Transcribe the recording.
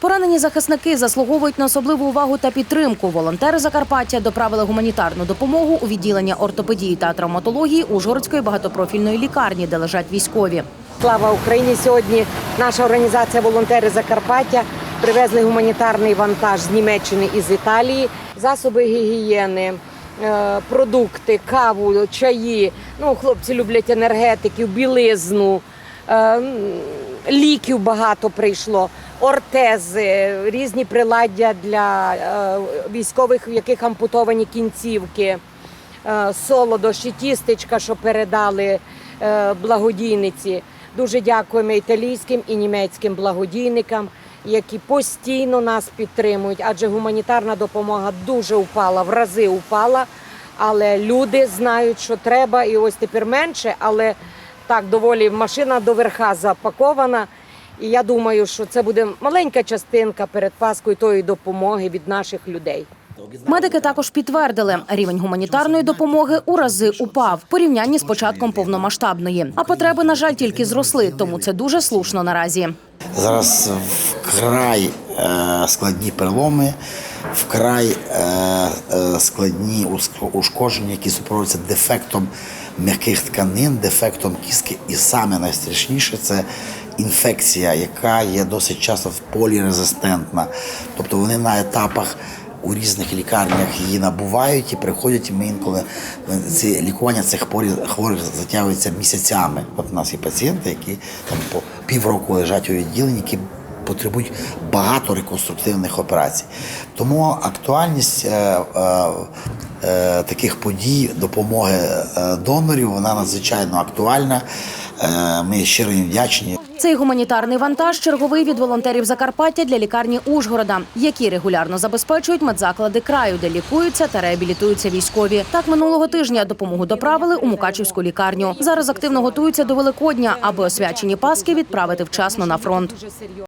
Поранені захисники заслуговують на особливу увагу та підтримку. Волонтери Закарпаття доправили гуманітарну допомогу у відділення ортопедії та травматології Ужгородської багатопрофільної лікарні, де лежать військові. Слава Україні! Сьогодні наша організація Волонтери Закарпаття привезли гуманітарний вантаж з Німеччини і з Італії, засоби гігієни, е, продукти, каву, чаї. Ну, хлопці люблять енергетиків, білизну, е, ліків багато прийшло, ортези, різні приладдя для е, військових, в яких ампутовані кінцівки е, солодощі, тістечка, що передали е, благодійниці. Дуже дякуємо італійським і німецьким благодійникам, які постійно нас підтримують, адже гуманітарна допомога дуже упала, в рази упала. Але люди знають, що треба, і ось тепер менше, але так доволі машина до верха запакована. І я думаю, що це буде маленька частинка перед Паскою тої допомоги від наших людей. Медики також підтвердили, рівень гуманітарної допомоги у рази упав в порівнянні з початком повномасштабної. А потреби, на жаль, тільки зросли, тому це дуже слушно наразі. Зараз вкрай складні переломи, вкрай е, е, складні ушкодження, які супроводжуються дефектом м'яких тканин, дефектом кістки. І саме найстрашніше це інфекція, яка є досить часто полірезистентна. Тобто вони на етапах. У різних лікарнях її набувають і приходять. Ми інколи ці лікування цих хворих затягується місяцями. От у нас є пацієнти, які там по півроку лежать у відділенні, які потребують багато реконструктивних операцій. Тому актуальність е, е, е, таких подій, допомоги донорів, вона надзвичайно актуальна. Ми щиро їм вдячні. Цей гуманітарний вантаж черговий від волонтерів Закарпаття для лікарні Ужгорода, які регулярно забезпечують медзаклади краю, де лікуються та реабілітуються військові. Так минулого тижня допомогу доправили у Мукачівську лікарню. Зараз активно готуються до Великодня, аби освячені паски відправити вчасно на фронт.